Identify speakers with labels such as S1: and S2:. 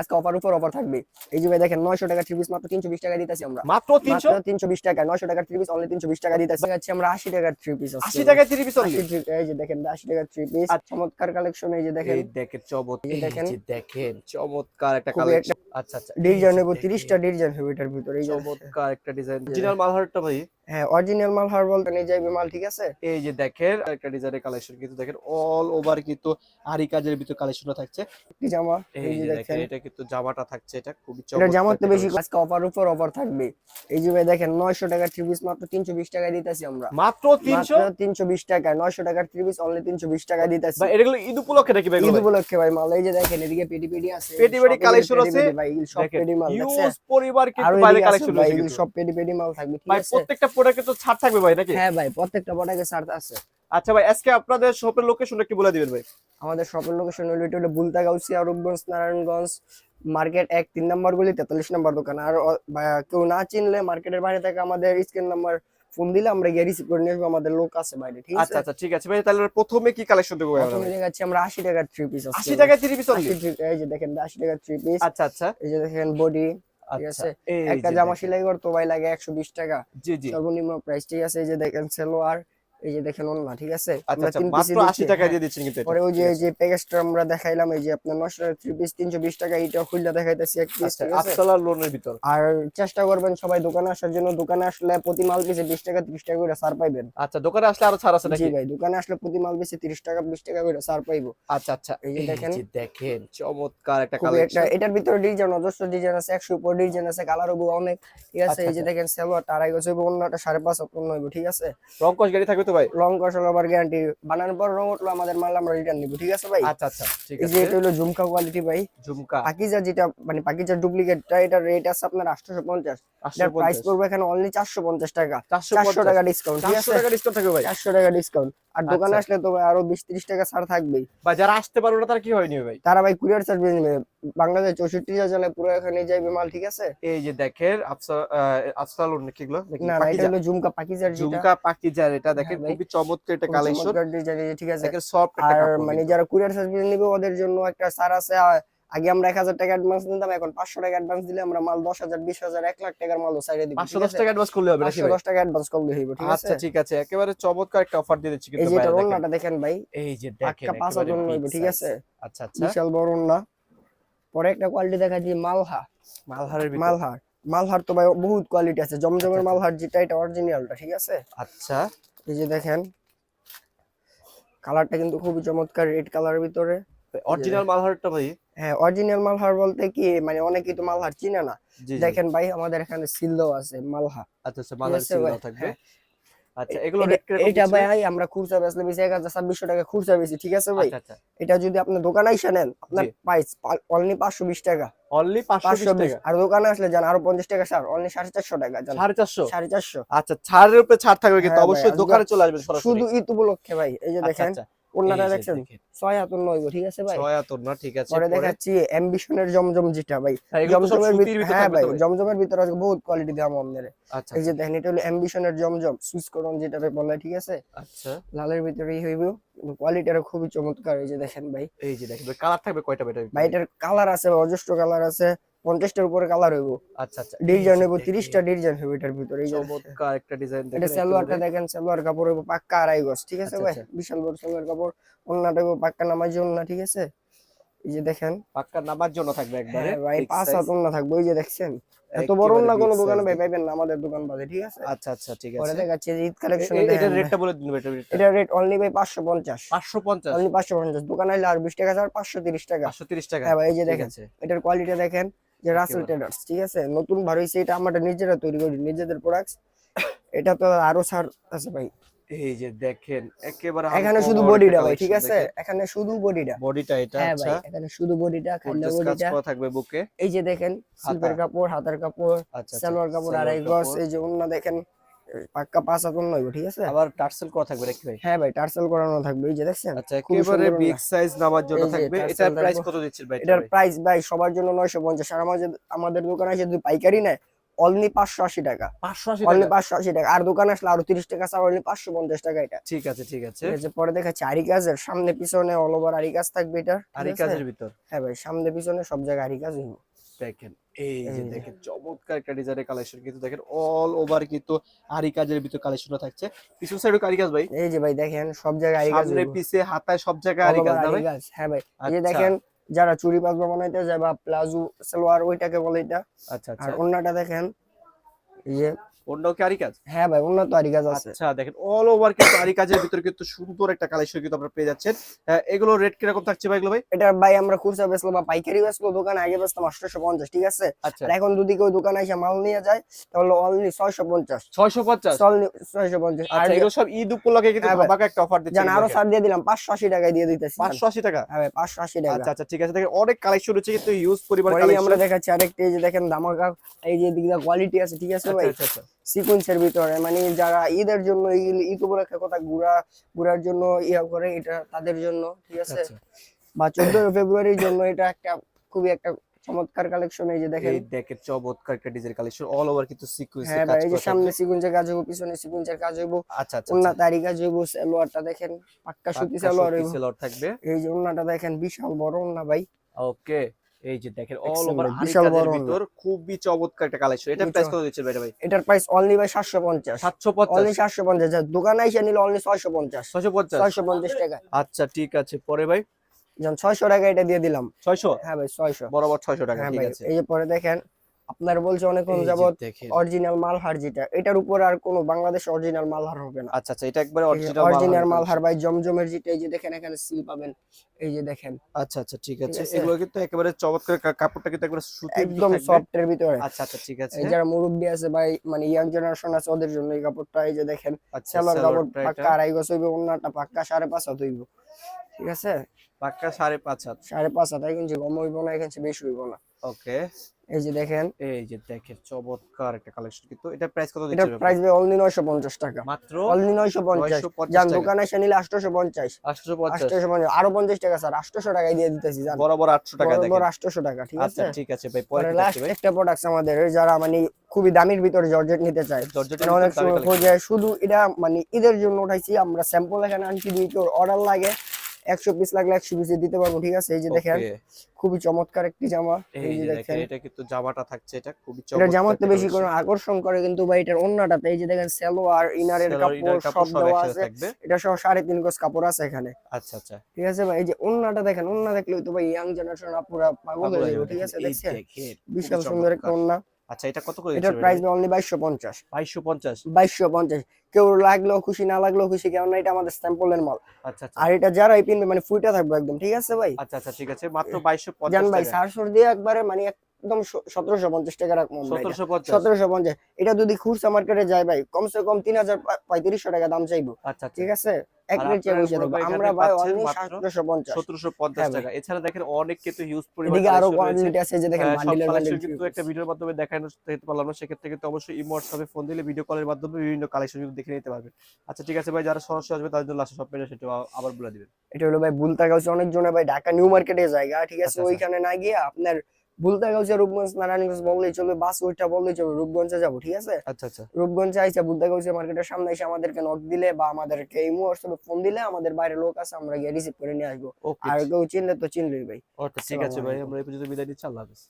S1: আজকে অফার উপর অফার থাকবে। এই যে ভাই দেখেন নয়শো টাকা থ্রি পিস মাত্র তিনশো বিশ টাকা দিতেছি আমরা।
S2: মাত্র তিনশো?
S1: তিনশো বিশ টাকা নয়শো টাকা থ্রি পিস অনলি তিনশো বিশ টাকা দিতেছি। দেখাচ্ছি আমরা আশি টাকার থ্রি পিস
S2: আশি টাকায় থ্রি পিস
S1: আশি এই যে দেখেন আশি টাকার থ্রি পিস চমৎকার কালেকশন এই যে দেখেন।
S2: এই দেখেন চমৎকার
S1: এই দেখেন।
S2: দেখেন চমৎকার একটা কালেকশন আচ্ছা আচ্ছা
S1: ডিজাইন
S2: দেখেন।
S1: তিরিশটা ডিজাইন হবে এটার ভিতরে এই যে
S2: চমৎকার একটা ডিজাইন অরিজিনাল মালহারটা ভাই?
S1: হ্যাঁ অরিজিনাল মাল হার বলতে নিয়ে যাইবে মাল ঠিক আছে?
S2: এই যে দেখেন একটা ডিজাইনের কালেকশন কিন্তু দেখেন অল ওভার কিন্তু আরি কাজের ভিতর কালেকশনটা থাকছে।
S1: একটি জামা
S2: এই
S1: যে দেখেন
S2: এটা কিন্তু জামাটা থাকছে এটা খুবই
S1: এটা
S2: চমৎকার
S1: জামার তো বেশি আজকে অফার উপর অফার থাকবে। এই যে ভাই দেখেন নয়শো টাকার থ্রি পিস মাত্র তিনশো বিশ টাকায় দিতেছি আমরা।
S2: মাত্র তিনশো?
S1: তিনশো বিশ টাকা নয়শো টাকার থ্রি পিস অনলি তিনশো বিশ টাকায় দিতেছি।
S2: ভাই এগুলো ঈদ উপলক্ষে নাকি ভাই
S1: ঈদ উপলক্ষে ভাই মাল এই যে দেখেন এদিকে পেটি পেটি আছে
S2: পেটি পেটি
S1: পেটি
S2: আছে।
S1: ভাই সব পেটি মাল দেখছেন?
S2: হিউজ পরিবার কিন্তু বাইরে
S1: আছে
S2: কালেকশন কিন্তু।
S1: সব পেটি পেটি মাল থাকবে ঠিক
S2: ভাই
S1: আছে?
S2: প্রত্যেকটা প্রোডাক্টে তো ছাড় থাকবে ভাই নাকি?
S1: হ্যাঁ ভাই প্রত্যেকটা প্রোডাক্টে ছাড় আছে।
S2: আচ্ছা ভাই আজকে আপনাদের শপের লোকেশন একটু বলে দিবেন ভাই।
S1: আমাদের শপের লোকেশন হলো এটা হলো বুলতা গাউসিয়া রূপগঞ্জ নারায়ণগঞ্জ মার্কেট এক তিন নম্বর গুলি তেতাল্লিশ নম্বর দোকান। আর কেউ না চিনলে মার্কেটের বাইরে থেকে আমাদের স্ক্রিন নাম্বার ফোন দিলে আমরা গিয়ে রিসিভ করে নিয়ে আসব আমাদের লোক আছে বাইরে ঠিক আছে?
S2: আচ্ছা আচ্ছা ঠিক আছে ভাই তাহলে প্রথমে কি কালেকশন দেবো
S1: প্রথমে দেখাচ্ছি আমরা আশি টাকার থ্রি পিস আছে।
S2: আশি টাকায় থ্রি পিস
S1: three- এই যে দেখেন আশি টাকার থ্রি পিস
S2: আচ্ছা আচ্ছা।
S1: এই যে দেখেন বডি ঠিক
S2: আচ্ছা
S1: আছে? একটা জামা। সেলাই করতে ভাই লাগে একশো বিশ টাকা।
S2: জি জি।
S1: সর্বনিম্ন প্রাইস ঠিক আছে? এই যে দেখেন সেলোয়ার এই যে দেখেন অন্য ঠিক আছে?
S2: আচ্ছা আচ্ছা মাত্র। দিয়ে দিচ্ছেন কিন্তু
S1: পরে ওই যে যে প্যাকেজটা আমরা দেখাইলাম এই যে আপনার নশো থ্রি পিস তিনশো বিশ টাকা এটা খুললে দেখাইতেছি এক পিস
S2: আচ্ছা লোনের ভিতর।
S1: আর চেষ্টা করবেন সবাই দোকানে আসার জন্য। দোকানে আসলে প্রতি মাল পিসে বিশ টাকা তিরিশ টাকা করে সার পাইবেন।
S2: আচ্ছা দোকানে আসলে আরও ছাড় আছে
S1: জি ভাই দোকানে আসলে প্রতি মাল পিসে তিরিশ টাকা বিশ টাকা করে সার পাইবো।
S2: আচ্ছা আচ্ছা
S1: এই যে দেখেন।
S2: দেখেন চমৎকার একটা কালেকশন
S1: এটার ভিতরে ডিজাইন অজস্র ডিজাইন আছে একশো উপর ডিজাইন আছে কালার হব অনেক ঠিক আছে? এই যে। দেখেন সেলোয়ার হইবো অন্যটা সাড়ে পাঁচ অন্য হইবো ঠিক আছে?
S2: রংকশ গাড়ি থাকবে তো ভাই?
S1: লং কসল আবার গ্যারান্টি বানানোর পর রং উঠল আমাদের মাল আমরা রিটার্ন নিবো ঠিক আছে ভাই?
S2: আচ্ছা আচ্ছা ঠিক আছে।
S1: এটা হলো ঝুমকা কোয়ালিটি ভাই।
S2: ঝুমকা।
S1: পাকিজা যেটা মানে পাকিজার ডুপ্লিকেটটা এটার রেট আছে আপনার আটশোশো পঞ্চাশ। এটার প্রাইস পড়বে এখানে অনলি চারশো পঞ্চাশ টাকা।
S2: চারশো
S1: চারশো টাকা ডিসকাউন্ট ঠিক
S2: চারশো
S1: আছে?
S2: টাকা ডিসকাউন্ট থাকবে ভাই।
S1: চারশো টাকা ডিসকাউন্ট আর দোকানে
S2: আচ্ছা।
S1: আসলে তো ভাই আরও বিশ ত্রিশ টাকা ছাড় থাকবেই।
S2: বা যারা আসতে পারবে না তারা কি হয় নিবে ভাই?
S1: তারা ভাই কুরিয়ার সার্ভিস নেবে। বাংলাদেশ চৌষট্টি জেলা পুরো এখানে যাইবে মাল ঠিক আছে?
S2: এই যে দেখেন আফসা আফসাল লোন কি এগুলো?
S1: না না এটা হলো ঝুমকা পাকিজার
S2: ঝুমকা পাকিজার এটা দেখেন
S1: হ্যাঁ।
S2: খুবই চমৎকার
S1: খুব
S2: কালেকশন।
S1: ঠিক আছে?
S2: দেখেন সফট
S1: আর মানে যারা কুরিয়ার সার্ভিস নেবে ওদের জন্য একটা ছাড় আছে। আগে আমরা এক হাজার টাকা অ্যাডভান্স নিতাম এখন পাঁচশো টাকা অ্যাডভান্স দিলে আমরা মাল দশ হাজার বিশ হাজার এক লাখ টাকার মাল সাইডে দিব
S2: পাঁচশো দশ টাকা অ্যাডভান্স করলে হবে
S1: পাঁচশো দশ টাকা অ্যাডভান্স করলে হইব ঠিক আছে?
S2: আচ্ছা ঠিক আছে। একেবারে চমৎকার একটা অফার দিয়ে দিচ্ছি
S1: এই যে
S2: দেখেন।
S1: ভাই।
S2: এই যে দেখেন
S1: পাঁচ হাজার ঠিক আছে?
S2: আচ্ছা আচ্ছা।
S1: বিশাল বড় ওন্না পরে একটা কোয়ালিটি দেখা যায় মালহা।
S2: মালহারের
S1: মালহার। মালহার তো ভাই বহুত কোয়ালিটি আছে। জমজমের
S2: আচ্ছা।
S1: মালহার যেটা এটা অরিজিনালটা ঠিক আছে?
S2: আচ্ছা।
S1: এই যে দেখেন কালারটা কিন্তু খুবই চমৎকার রেড কালারের ভিতরে।
S2: অরিজিনাল মালহারটা ভাই?
S1: হ্যাঁ অরিজিনাল মালহার বলতে কি মানে অনেকেই তো মালহার চিনে না। দেখেন ভাই আমাদের এখানে সিল আছে মালহা।
S2: আচ্ছা আচ্ছা মালহার সিল থাকবে।
S1: হ্যাঁ।
S2: আচ্ছা এগুলো
S1: এটা-
S2: রেট
S1: এটা ভাই আমরা খুচরা বেচলে বেশি এক হাজার ছাব্বিশশো টাকা খুচরা বেশি ঠিক আছে ভাই?
S2: আচ্ছা আচ্ছা।
S1: এটা যদি আপনি দোকানে এসে নেন আপনার প্রাইস অনলি পাঁচশো বিশ টাকা।
S2: অনলি টাকা?
S1: আর দোকানে আসলে আরও পঞ্চাশ টাকা ছাড় অনলি সাড়ে চারশো টাকা জান।
S2: সাড়ে চারশো?
S1: সাড়ে চারশো।
S2: আচ্ছা ছাড়ের উপরে ছাড় থাকবে কিন্তু
S1: হ্যাঁ
S2: অবশ্যই দোকানে চলে আসবেন সরাসরি।
S1: শুধু ঈদ উপলক্ষে ভাই এই যে
S2: আচ্ছা,
S1: দেখেন
S2: আচ্ছা।
S1: দেখছেন ছয় নইব ঠিক আছে ভাই?
S2: ছয় হাতর না ঠিক আছে
S1: পরে দেখাচ্ছি অ্যাম্বিশনের জমজম যেটা ভাই।
S2: হ্যাঁ,
S1: জমজমের ভিতরে হ্যাঁ ভাই জমজমের ভিতরে আজকে বহুত কোয়ালিটি দেওয়া আমাদের
S2: আচ্ছা
S1: এই যে দেখেন এটা হলো অ্যাম্বিশনের জমজম সুইচ করন যেটা বলে ঠিক আছে?
S2: আচ্ছা।
S1: লালের ভিতরেই হইব কোয়ালিটি আরও খুবই চমৎকার এই যে দেখেন ভাই।
S2: এই যে দেখেন কালার থাকবে কয়টা
S1: ভাই এটার কালার আছে অজস্র কালার আছে। পঞ্চাশটার উপরে কালার হইব।
S2: আচ্ছা আচ্ছা
S1: ডিজাইন হইব তিরিশটা ডিজাইন হইব এটার ভিতরে
S2: চমৎকার একটা ডিজাইন
S1: এটা সালোয়ারটা দেখেন সালোয়ার কাপড় হইব পাক্কা আড়াই গজ ঠিক আছে
S2: আচ্ছা,
S1: ভাই?
S2: আচ্ছা।
S1: বিশাল বড় সালোয়ার কাপড় হইব পাক্কা নামাজি ওন্না ঠিক আছে? এই যে দেখেন।
S2: পাক্কা নামার জন্য থাকবে একবারে
S1: হ্যাঁ ভাই পাঁচ হাত ওন্না থাকবে ওই যে দেখছেন? এত বড় না কোনো দোকানে ভাই পাইবেন না আমাদের দোকান বাদে ঠিক আছে?
S2: আচ্ছা আচ্ছা ঠিক
S1: পরে
S2: আছে।
S1: দেখাচ্ছি যে ঈদ কালেকশন
S2: এ- এটার রেটটা বলে দিন এটা
S1: এটা রেট অনলি ভাই পাঁচশো পঞ্চাশ।
S2: পাঁচশো পঞ্চাশ।
S1: অনলি পাঁচশো পঞ্চাশ। দোকানে আসলে আর বিশ টাকা ছাড় পাঁচশো তিরিশ টাকা।
S2: পাঁচশো তিরিশ টাকা।
S1: হ্যাঁ ভাই এই যে দেখেন। এটার কোয়ালিটি দেখেন। যে রাসেল ট্রেডার্স ঠিক আছে? নতুন বার হইছে এটা আমরা নিজেরা তৈরি করি নিজেদের প্রোডাক্টস এটা তো আরও ছাড় আছে ভাই।
S2: এই যে দেখেন একেবারে
S1: এখানে শুধু বডিটা ভাই ঠিক আছে? এখানে শুধু বডিটা
S2: বডিটা এটা
S1: হ্যাঁ ভাই
S2: আচ্ছা
S1: এখানে শুধু বডিটা
S2: খালি
S1: বডিটা
S2: করা থাকবে বুকে।
S1: এই যে দেখেন সিলভার কাপড় হাতার কাপড়
S2: আচ্ছা আচ্ছা,
S1: সালোয়ার কাপড় আর এই
S2: গস
S1: এই যে অন্য দেখেন। পাক্কা পাঁচ অন্য ঠিক আছে?
S2: আবার টার্সেল করা থাকবে নাকি ভাই?
S1: হ্যাঁ ভাই টার্সেল করানো থাকবে এই যে দেখছেন?
S2: আচ্ছা একেবারে বিগ সাইজ নামার জন্য থাকবে। এটার প্রাইস কত দিচ্ছেন ভাই?
S1: এটার প্রাইস ভাই সবার জন্য নয়শো পঞ্চাশ। আর আমাদের আমাদের দোকানে এসে যদি পাইকারি নেয় অনলি পাঁচশো আশি টাকা। অনলি
S2: টাকা?
S1: পাঁচশো আশি টাকা। আর দোকানে আসলে আরও তিরিশ টাকা অনলি পাঁচশো পঞ্চাশ টাকা এটা।
S2: ঠিক আছে ঠিক আছে।
S1: পরে দেখাচ্ছি আরি কাজের সামনে পিছনে অল ওভার আরি কাজ থাকবে এটা
S2: আর কাজের ভিতর।
S1: হ্যাঁ ভাই সামনে পিছনে সব জায়গায় আরি কাজ হইব
S2: দেখেন এই যে দেখেন চমৎকার একটা ডিজাইনের কালেকশন কিন্তু দেখেন অল ওভার কিন্তু আরি কাজের ভিতর থাকছে। পিছন সাইডে আরি কাজ ভাই?
S1: এই যে ভাই দেখেন সব জায়গায় আরি কাজ
S2: সামনে পিছে হাতায় সব জায়গায় আরি কাজ ভাই?
S1: হ্যাঁ ভাই। এই যে
S2: আচ্ছা।
S1: দেখেন যারা চুরি পাজমা বানাইতে যায় বা প্লাজো সালোয়ার ওইটাকে বলে এটা।
S2: আচ্ছা
S1: আর
S2: আচ্ছা
S1: অন্যটা দেখেন এই যে
S2: কি আরি কাজ
S1: হ্যাঁ ভাই তো আরি কাজ আছে।
S2: আচ্ছা দেখেন অল ওভার কিন্তু আরি কাজের ভিতর কিন্তু সুন্দর একটা কালেকশন কিন্তু আপনারা পেয়ে যাচ্ছেন। এগুলো রেট কীরকম থাকছে ভাই এগুলো ভাই?
S1: এটা ভাই আমরা খুচরা বেচলো বা পাইকারি বেচলো দোকানে আগে বেচতাম আটশোশো পঞ্চাশ ঠিক আছে?
S2: আচ্ছা।
S1: আর এখন যদি কেউ দোকানে এসে মাল নিয়ে যায় তাহলে অনলি ছয়শো পঞ্চাশ।
S2: ছয়শো পঞ্চাশ?
S1: ছয়শো পঞ্চাশ। আর
S2: আচ্ছা এগুলো সব ঈদ উপলক্ষে কিন্তু
S1: হ্যাঁ ভাই।
S2: ধামাকা একটা অফার দিচ্ছে
S1: জান আরও ছাড় দিয়ে দিলাম পাঁচশো আশি টাকায় দিয়ে দিতেছি।
S2: পাঁচশো আশি টাকা?
S1: হ্যাঁ ভাই পাঁচশো আশি টাকা।
S2: আচ্ছা আচ্ছা ঠিক আছে। দেখেন অনেক কালেকশন হচ্ছে কিন্তু ইউজ
S1: পরেই
S2: কালেকশন
S1: আমরা দেখাচ্ছি আরেকটা এই যে দেখেন ধামাকা এই যে দিকটা কোয়ালিটি আছে ঠিক আছে ভাই?
S2: আচ্ছা আচ্ছা।
S1: সিকুয়েন্সের ভিতরে মানে যারা ঈদের জন্য উপলক্ষে কথা ঘুরা ঘুরার জন্য ইয়া করে এটা তাদের জন্য ঠিক আছে?
S2: আচ্ছা।
S1: বা চোদ্দ ফেব্রুয়ারির জন্য এটা একটা খুবই একটা চমৎকার কালেকশন এই যে দেখেন।
S2: এই দেখেন চমৎকার একটা ডিজাইন কালেকশন অল ওভার কিন্তু সিকুয়েন্স
S1: হ্যাঁ ভাই এই যে সামনে সিকুয়েন্সের কাজ হইব পিছনে সিকুয়েন্সের কাজ হইব
S2: আচ্ছা আচ্ছা
S1: উন্না তারি কাজ হইব সালোয়ারটা দেখেন পাক্কা সুতি সালোয়ার হইব।
S2: সেলর থাকবে।
S1: এই যে উন্নাটা দেখেন বিশাল বড় উন্না ভাই।
S2: ওকে এই যে দেখেন অল ওভার
S1: বিশাল বড়
S2: ভিতর খুবই চমৎকার একটা কালেকশন এটা প্রাইস কত দিচ্ছেন ভাই ভাই?
S1: এটার প্রাইস অনলি ভাই সাতশো পঞ্চাশ।
S2: 750
S1: অনলি সাতশো পঞ্চাশ। দোকানে এসে নিলে অনলি ছয়শো পঞ্চাশ।
S2: 650
S1: ছয়শো পঞ্চাশ টাকা।
S2: আচ্ছা ঠিক আছে পরে ভাই?
S1: যেমন ছয়শো টাকা এটা দিয়ে দিলাম।
S2: 600
S1: হ্যাঁ ভাই ছয়শো।
S2: বরাবর 600 টাকা
S1: হ্যাঁ
S2: ঠিক আছে।
S1: এই যে পরে দেখেন আপনার বলছে অনেকক্ষণ
S2: যে
S1: যাবত অরিজিনাল মালহার যেটা এটার উপর আর কোনো বাংলাদেশ অরিজিনাল মালহার হবে না।
S2: আচ্ছা আচ্ছা এটা একবারে অরিজিনাল
S1: অরিজিনাল মালহার ভাই জমজমের যেটা এই যে দেখেন এখানে সিল পাবেন এই যে দেখেন।
S2: আচ্ছা আচ্ছা ঠিক আছে? এগুলো কিন্তু একেবারে চমৎকার কাপড়টা কিন্তু একবারে সুতির
S1: একদম। সফট এর ভিতরে।
S2: আচ্ছা আচ্ছা ঠিক আছে।
S1: এই যারা মুরব্বী আছে ভাই মানে ইয়াং জেনারেশন আছে ওদের জন্য এই কাপড়টা এই যে দেখেন
S2: আচ্ছা
S1: সেলার কাপড় পাক্কা আড়াই গজ হইবে অন্যটা পাক্কা সাড়ে পাঁচ হাত হইব। ঠিক আছে?
S2: পাক্কা 5.5 হাত।
S1: সাড়ে পাঁচ হাত এখানে কম হইব না এখানে বেশি হইব না।
S2: ওকে।
S1: এই যে দেখেন।
S2: এই যে দেখেন চমৎকার একটা কালেকশন কিন্তু। এটা প্রাইস কত দিচ্ছেন
S1: প্রাইস ভাই অনলি নয়শো পঞ্চাশ টাকা।
S2: মাত্র
S1: অনলি
S2: 950
S1: যান দোকানে এসে নিলে আটশোশো পঞ্চাশ।
S2: 850
S1: আটশোশো পঞ্চাশ। আরও পঞ্চাশ টাকা স্যার আটশোশো টাকায় দিয়ে দিতেছি জান
S2: বরাবর 800 টাকা দেখেন
S1: বরাবর
S2: দেখেন।
S1: আটশোশো টাকা ঠিক আছে
S2: আচ্ছা
S1: আছে?
S2: ঠিক আছে ভাই পরে
S1: লাস্ট
S2: ভাই।
S1: একটা প্রোডাক্ট আমাদের যারা মানে খুবই দামির ভিতরে জর্জেট নিতে চায়।
S2: জর্জেটের
S1: মানে অনেক সময়
S2: collection।
S1: খোঁজে শুধু এটা মানে ঈদের জন্য উঠাইছি আমরা স্যাম্পল এখানে আনছি কেউ অর্ডার লাগে। একশো পিস লাগলে একশো পিসে দিতে পারব ঠিক আছে? এই যে দেখেন খুবই চমৎকার একটি জামা।
S2: এই যে দেখেন। এটা কিন্তু জামাটা থাকছে এটা খুবই
S1: এটা
S2: চমৎকার
S1: জামাতে বেশি করে আকর্ষণ করে কিন্তু ভাই এটার অন্যটাতে এই যে দেখেন সালোয়ার ইনারের কাপড় সব দেওয়া আছে। এটা সহ সাড়ে তিন গজ কাপড় আছে এখানে।
S2: আচ্ছা আচ্ছা।
S1: ঠিক আছে ভাই? এই যে অন্যটা দেখেন অন্য দেখলে তো ভাই ইয়াং জেনারেশন আপুরা পাগল হয়ে যাবে ঠিক আছে? দেখছেন? বিশাল সুন্দর একটা
S2: চমৎকার। আচ্ছা এটা কত করে
S1: এটার প্রাইস অনলি 2250 2250
S2: 2250
S1: বাইশশো পঞ্চাশ? কেউ লাগল খুশি না লাগল খুশি কেউ না এটা আমাদের স্যাম্পলের মাল।
S2: আচ্ছা আচ্ছা।
S1: আর এটা যারাই পিনবে মানে ফুইটা থাকবে একদম ঠিক আছে ভাই?
S2: আচ্ছা আচ্ছা ঠিক আছে। মাত্র 2250
S1: জান ভাই
S2: টাকা।
S1: সারসর দিয়ে একবারে মানে একদম সতেরোশো পঞ্চাশ টাকা রাখব আমরা এটা।
S2: 1750
S1: সতেরোশো পঞ্চাশ। এটা যদি খুচরা মার্কেটে যায় ভাই কমসে কম তিন হাজার পঁয়ত্রিশশো টাকা দাম চাইব।
S2: আচ্ছা আচ্ছা।
S1: ঠিক আছে? এক মিনিট চেয়ে বসে থাকব আমরা ভাই অনলি
S2: মাত্র
S1: সতেরোশো পঞ্চাশ
S2: 1750
S1: হ্যাঁ
S2: টাকা। এছাড়া দেখেন অনেক কিন্তু হিউজ পরিমাণ
S1: এদিকে আরও
S2: collection
S1: আছে যে দেখেন বান্ডিলের বান্ডিল
S2: কিন্তু একটা ভিডিওর মাধ্যমে দেখানো যেতে পারলাম না। সেক্ষেত্রে কিন্তু অবশ্যই ইমো হোয়াটসঅ্যাপে ফোন দিলে ভিডিও কলের মাধ্যমে বিভিন্ন কালেকশন কিন্তু দেখে নিতে পারবেন। আচ্ছা ঠিক আছে ভাই যারা সরাসরি আসবে তাদের জন্য আসে সব পেজে সেটা আবার বলে দিবেন।
S1: এটা হলো ভাই বুলতা গাউসে অনেক জনে ভাই ঢাকা নিউ মার্কেটে জায়গা ঠিক আছে?
S2: আচ্ছা।
S1: ওইখানে না গিয়ে আপনার গাউসে রূপগঞ্জ নারায়ণগঞ্জ বললেই চলবে বাস ওইটা বললেই চলবে রূপগঞ্জে যাব ঠিক আছে?
S2: আচ্ছা আচ্ছা।
S1: রূপগঞ্জে আইসা গাউসে মার্কেটের সামনে এসে আমাদেরকে নক দিলে বা আমাদেরকে ইমো হোয়াটসঅ্যাপে ফোন দিলে আমাদের বাইরে লোক আছে আমরা গিয়ে রিসিভ করে নিয়ে আসব। আর কেউ চিনলে তো চিনলি ভাই।
S2: ঠিক আছে ভাই আমরা এই পর্যন্ত বিদায় নিচ্ছি আল্লাহ হাফেজ।